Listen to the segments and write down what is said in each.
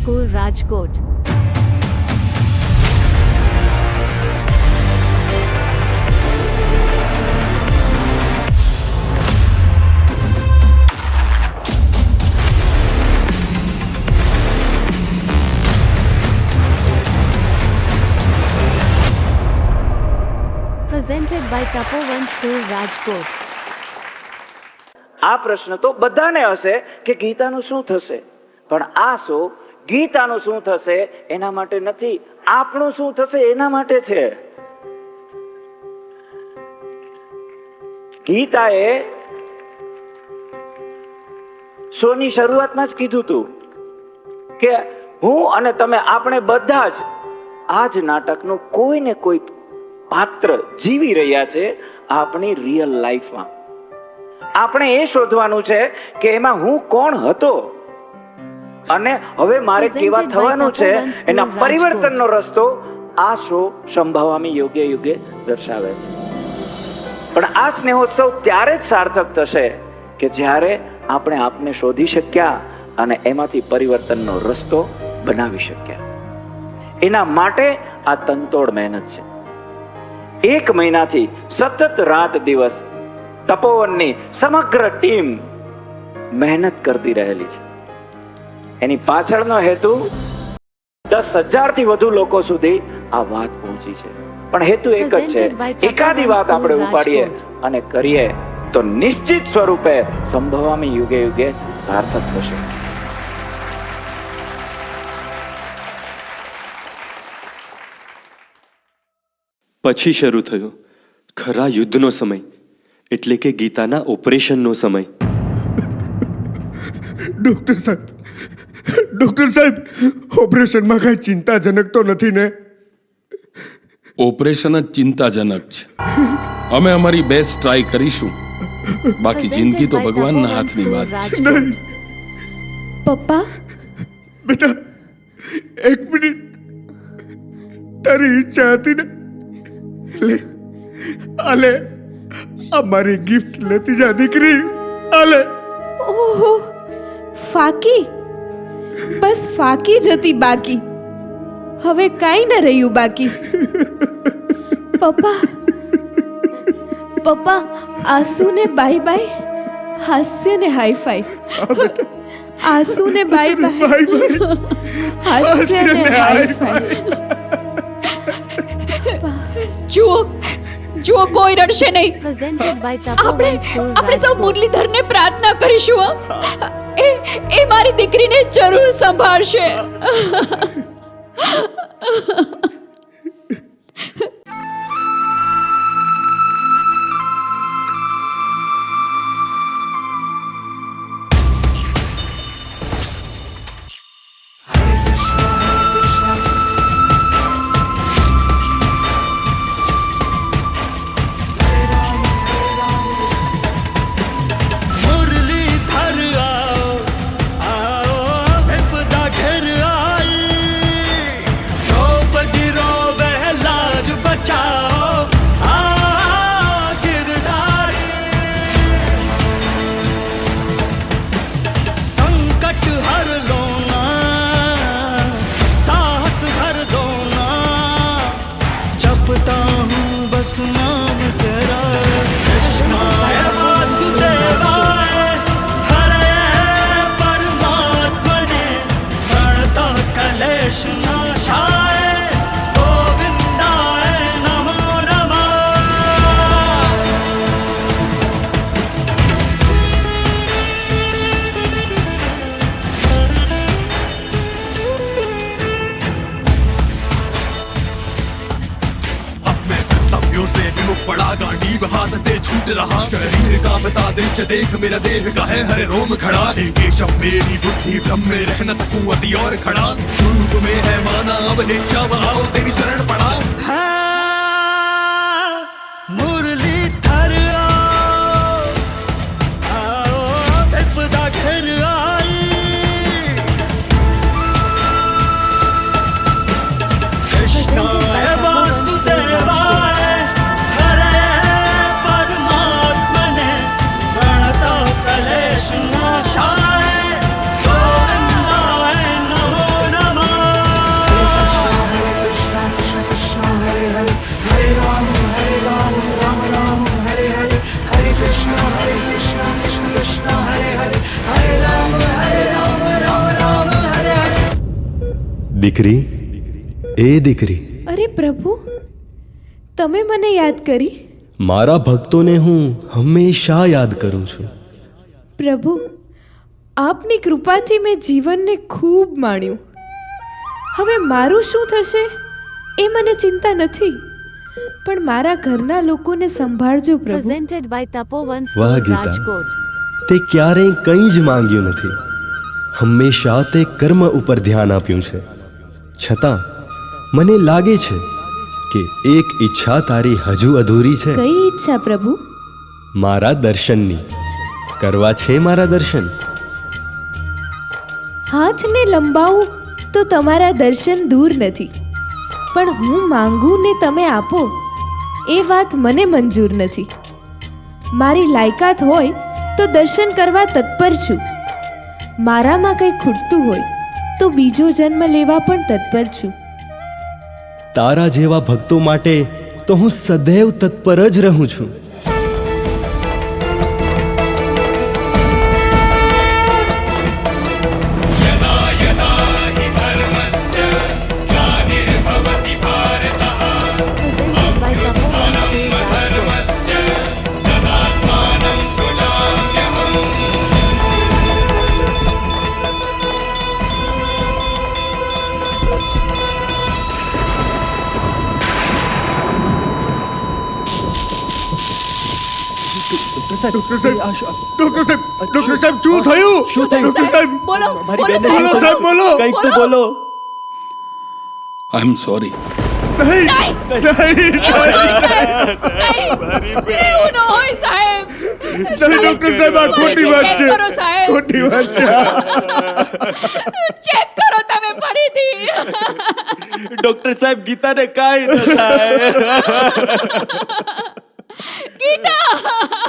School Rajkot presented by Tapovan School Rajkot. આ પ્રશ્ન તો બધાને હશે કે ગીતાનું શું થશે પણ આ શો ગીતાનું શું થશે એના માટે નથી, આપણું શું થશે એના માટે છે? ગીતાએ શોની શરૂઆતમાં જ કીધું તું કે હું અને તમે આપણે બધા જ આ જ નાટકનું કોઈ ને કોઈ પાત્ર જીવી રહ્યા છે આપણી રિયલ લાઈફમાં આપણે એ શોધવાનું છે કે એમાં હું કોણ હતો? અને હવે મારે કેવા થવાનું છે એના પરિવર્તનનો રસ્તો આ શો સંભાવવામાં યોગ્ય યુગે દર્શાવે છે. પણ આ સ્નેહોત્સવ ત્યારે જ સાર્થક થશે કે જ્યારે આપણે આપને શોધી શક્યા અને એમાંથી પરિવર્તનનો રસ્તો બનાવી શક્યા. એના માટે આ તનતોડ મહેનત છે. એક મહિનાથી સતત રાત દિવસ તપોવનની સમગ્ર ટીમ મહેનત કરતી રહેલી છે. એની પાછળનો હેતુ દસ હજારથી વધુ લોકો સુધી આ વાત પહોંચી છે. પણ હેતુ એક જ છે. એકાદી વાત આપણે ઉપાડીએ અને કરીએ તો નિશ્ચિત સ્વરૂપે સંભવામી યુગે યુગે સાર્થક થશે. પછી શરૂ થયો ખરા યુદ્ધનો સમય એટલે કે ગીતાના ઓપરેશનનો સમય. ડોક્ટર સાહેબ ડોક્ટર સાહેબ ઓપરેશનમાં કાંઈ ચિંતાજનક તો નથી ને? ઓપરેશન જ ચિંતાજનક છે. અમે અમારી બેસ્ટ ટ્રાય કરીશું. બાકી જિંદગી તો ભગવાનના હાથની વાત છે. નહીં. પપ્પા? બેટા એક મિનિટ. તારી ઈચ્છા હતી ને? લે આ લે આ મારી ગિફ્ટ લેતી જા દીકરી. આ લે ઓહો ફાકી. બસ ફાકી જતી બાકી. હવે કાંઈ ન રહ્યું બાકી. પપ્પા પપ્પા આંસુને બાય બાય હાસ્યને હાઈ ફાઈ આંસુને બાય બાય હાસ્યને હાઈ ફાઈ જુઓ. જુઓ કોઈ રડશે નહીં. Presented by આપણે આપણે સૌ મુરલીધરને પ્રાર્થના કરીશું એ એ મારી દીકરીને જરૂર સંભાળશે. बता दृश्य देख मेरा देह का है हरे रोम खड़ा हे केशव मेरी बुद्धि भ्रम में रह न सकूं अति और खड़ा रूप में है माना अब हे शव आओ तेरी शरण पड़ा દીકરી? એ દીકરી. અરે પ્રભુ તમે મને યાદ કરી? મારા ભક્તોને હું હંમેશા યાદ કરું છું. પ્રભુ આપની કૃપાથી મેં જીવનને ખૂબ માણ્યું. હવે મારું શું થશે એ મને ચિંતા નથી. પણ મારા ઘરના લોકોને સંભાળજો પ્રભુ. Presented by Tapovan વાહ, ગીતા. તે ક્યારેય કંઈ જ માંગ્યું નથી. હંમેશા તે કર્મ ઉપર ધ્યાન આપ્યું છે. છતાં મને લાગે છે કે એક ઈચ્છા તારી હજુ અધૂરી છે. કઈ ઈચ્છા પ્રભુ? મારા દર્શનની. કરવા છે મારા દર્શન? હાથને લંબાવું તો તમારા દર્શન દૂર નથી. પણ હું માંગું ને તમે આપો એ વાત મને મંજૂર નથી. મારી લાયકાત હોય તો દર્શન કરવા તત્પર છું. મારામાં કંઈ ખૂટતું હોય તો બીજો જન્મ લેવા પણ તત્પર છું. તારા જેવા ભક્તો માટે તો હું સદૈવ તત્પર જ રહું છું. ડોક્ટર સાહેબ ડોક્ટર સાહેબ ડોક્ટર સાહેબ શું થયું? શું થયું? ડોક્ટર સાહેબ બોલો મારી બોલો બોલો સાહેબ બોલો કંઈક તો બોલો. આઈ એમ સોરી નહીં નહીં. એવું ન હોય સાહેબ ડોક્ટર સાહેબ આ ખોટી વાત છે. ખોટી વાત છે. ચેક કરો તમે ફરીથી. ડોક્ટર સાહેબ ગીતાને કાંઈ ન થાય. Presented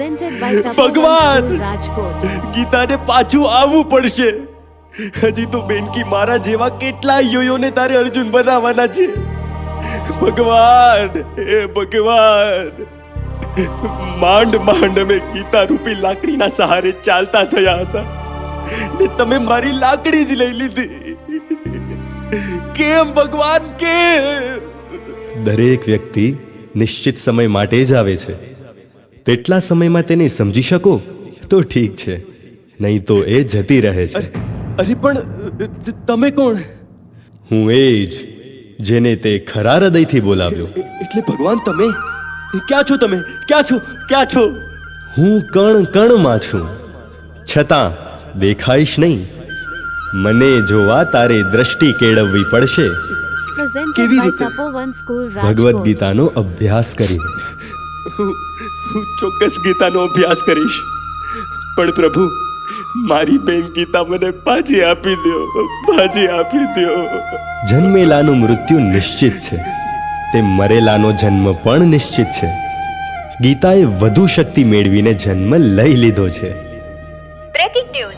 by બાય ભગવાન! રાજકોટ ગીતાને પાછું આવવું પડશે. હજી તો બેનકી મારા જેવા કેટલા યોયોને તારે અર્જુન બનાવવાના છે. ભગવાન હે ભગવાન! માંડ માંડ અમે ગીતા રૂપી લાકડીના સહારે ચાલતા થયા હતા. ને તમે મારી લાકડી જ લઈ લીધી. કેમ ભગવાન કેમ? દરેક વ્યક્તિ નિશ્ચિત સમય માટે જ આવે છે. તેટલા સમયમાં તેને સમજી શકો? તો ઠીક છે. નહીં તો એ જતી રહે છે. અરે પણ તમે કોણ? હું એ જ જેને તે ખરા હૃદયથી બોલાવ્યો. એટલે ભગવાન તમે? ક્યાં છો તમે? ક્યાં છો? ક્યાં છો? હું કણ કણમાં છું. છતાં દેખાઈશ નહીં. મને જોવા તારે દ્રષ્ટિ કેળવવી પડશે. કેવી રીતે? ભગવદ્ ગીતાનો અભ્યાસ કરીને. હું ચોક્કસ ગીતાનો અભ્યાસ કરીશ. પણ પ્રભુ મારી બેન ગીતા મને પાછી આપી દો પાછી આપી દો. જન્મેલાનું મૃત્યુ નિશ્ચિત છે. તે મરેલાનો જન્મ પણ નિશ્ચિત છે. ગીતાએ વધુ શક્તિ મેળવીને જન્મ લઈ લીધો છે. બ્રેકિંગ ન્યૂઝ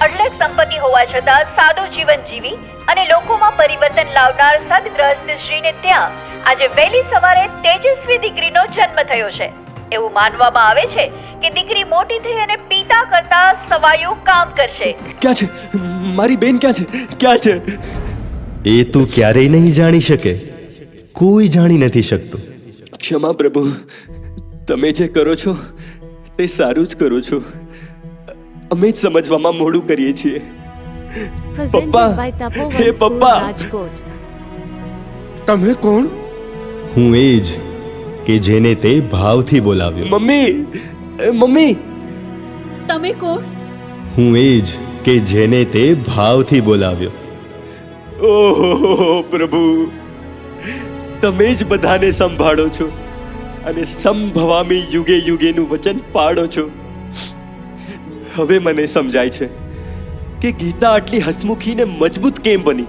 અઢળક સંપત્તિ હોવા છતાં સાદું જીવન જીવી અને લોકોમાં પરિવર્તન લાવનાર સદગ્રસ્ત શ્રીને ત્યાં આજે વહેલી સવારે તેજસ્વી દીકરીનો જન્મ થયો છે. એવું માનવામાં આવે છે કે દીકરી મોટી થઈ અને પિતા કરતા સવાયું કામ કરશે. ક્યાં છે? મારી બેન ક્યાં છે? ક્યાં છે? એ તું ક્યારેય નહીં જાણી શકે. કોઈ જાણી નથી શકતું. ક્ષમા પ્રભુ. તમે જે કરો છો તે સારું જ કરો છો. અમે જ સમજવામાં મોડું કરીએ છીએ. પપ્પા! હે પપ્પા! તમે કોણ? હું એ જ કે જેને તે ભાવથી બોલાવ્યો. મમ્મી એ મમ્મી. તમે કોણ? હું એ જ કે જેને તે ભાવથી બોલાવ્યો. ઓહો પ્રભુ. તમે જ બધાને સંભાળો છો અને સંભવામી યુગે યુગેનું વચન પાડો છો. હવે મને સમજાય છે કે ગીતા આટલી હસમુખી ને મજબૂત કેમ બની?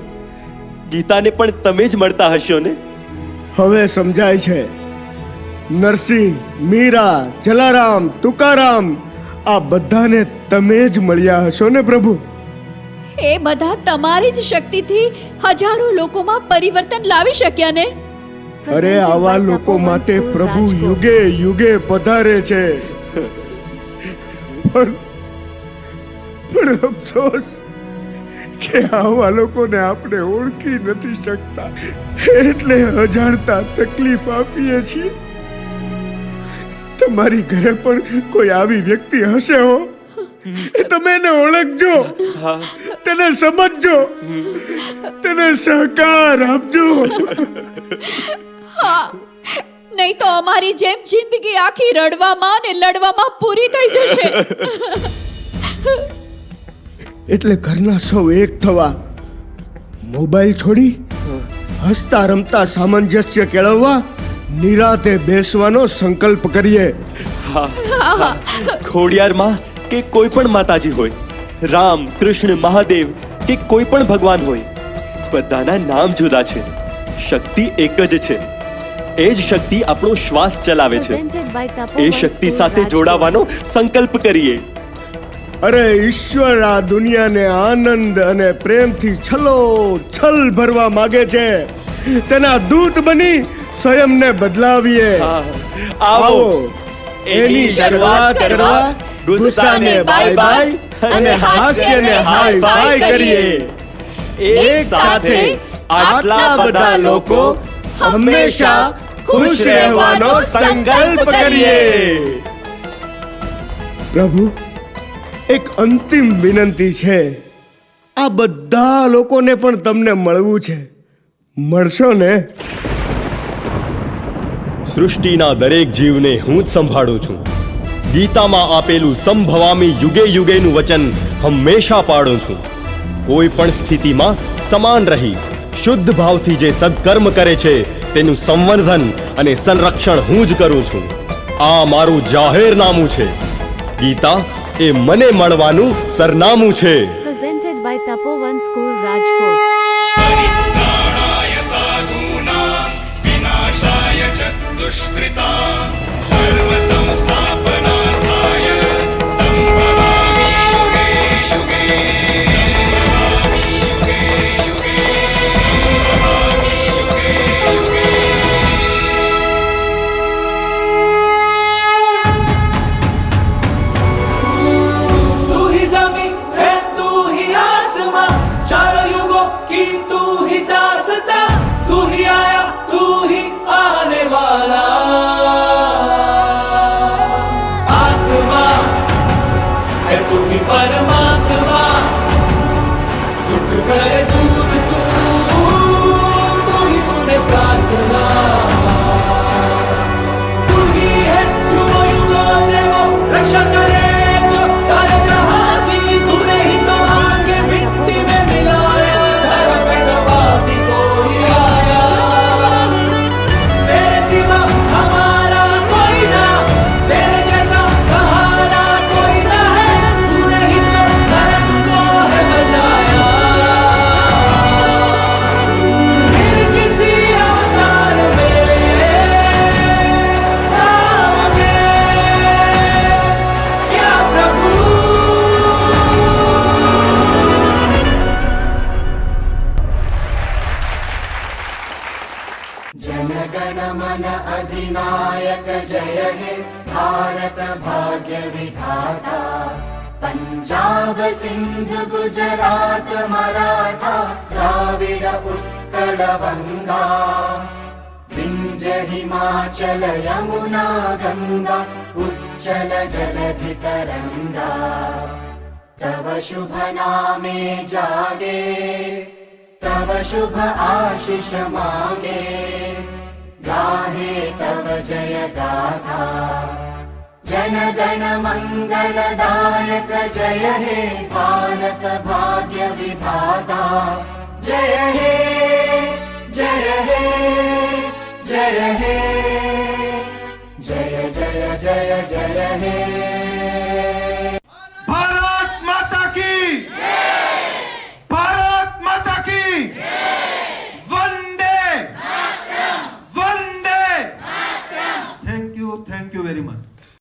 ગીતાને પણ તમે જ મળતા હશો ને? હવે સમજાય છે. નરસિંહ મીરા જલારામ તુકારામ આ બધાને તમે જ મળ્યા હશો ને પ્રભુ? એ બધા તમારી જ શક્તિથી હજારો લોકોમાં પરિવર્તન લાવી શક્યા ને? અરે આવા લોકો માટે પ્રભુ યુગે યુગે પધારે છે. પણ પણ અફસોસ કે આવા લોકોને આપણે ઓળખી નથી શકતા. એટલે અજાણતા તકલીફ આપીએ છીએ. તમારી ઘરે પણ કોઈ આવી વ્યક્તિ હશે હો? તમે એને ઓળખજો. તેને સમજજો. તેને સહકાર આપજો. હા. નહીં તો અમારી જેમ જિંદગી આખી રડવામાં અને લડવામાં પૂરી થઈ જશે. એટલે ઘરના સૌ એક થવા મોબાઈલ છોડી હસતા રમતા સામંજસ્ય કેળવવા નિરાતે બેસવાનો સંકલ્પ કરીએ. ખોડિયારમાં કે કોઈ પણ માતાજી હોય રામ કૃષ્ણ મહાદેવ કે કોઈ પણ ભગવાન હોય બધાના નામ જુદા છે. શક્તિ એક જ છે. એ જ શક્તિ આપણો શ્વાસ ચલાવે છે. એ શક્તિ સાથે જોડાવાનો સંકલ્પ કરીએ. અરે ઈશ્વર આ દુનિયાને આનંદ અને પ્રેમથી છલો છલ ભરવા માંગે છે. તેના દૂત બની સ્વયંને બદલાવીએ. આવો. એની શરૂઆત કરવા ગુસ્સાને બાય બાય અને હાસ્યને હાય બાય કરીએ. એક સાથે આટલા બધા લોકો હંમેશા ખુશ રહેવાનો સંકલ્પ કરીએ. પ્રભુ એક અંતિમ વિનંતી છે. આ બધા લોકોને પણ તમને મળવું છે. મળશો ને? સૃષ્ટિના દરેક જીવને હું જ સંભાળું છું. ગીતામાં આપેલું સંભવામી યુગે યુગેનું વચન હંમેશા પાડું છું. કોઈ પણ સ્થિતિમાં સમાન રહી, શુદ્ધ ભાવથી જે સદકર્મ કરે છે, તેનું સંવર્ધન અને સંરક્ષણ હું જ કરું છું. આ મારું જાહેરનામું છે. ગીતા એ મને મળવાનું સરનામું છે. Presented by Tapovan school Rajkot દુષ્કૃતા Gujarat Maratha Dravida Utkala Banga Vindhya Himachal Yamuna Ganga उच्चल जलधि तरंगा तव शुभ नामे जागे तव शुभ आशीष मागे। गाहे तव जय गाथा जन गण मंगलदायक जय हे भारत भाग्य विधाता जय हे जय हे जय हे। जय जय जय जय हे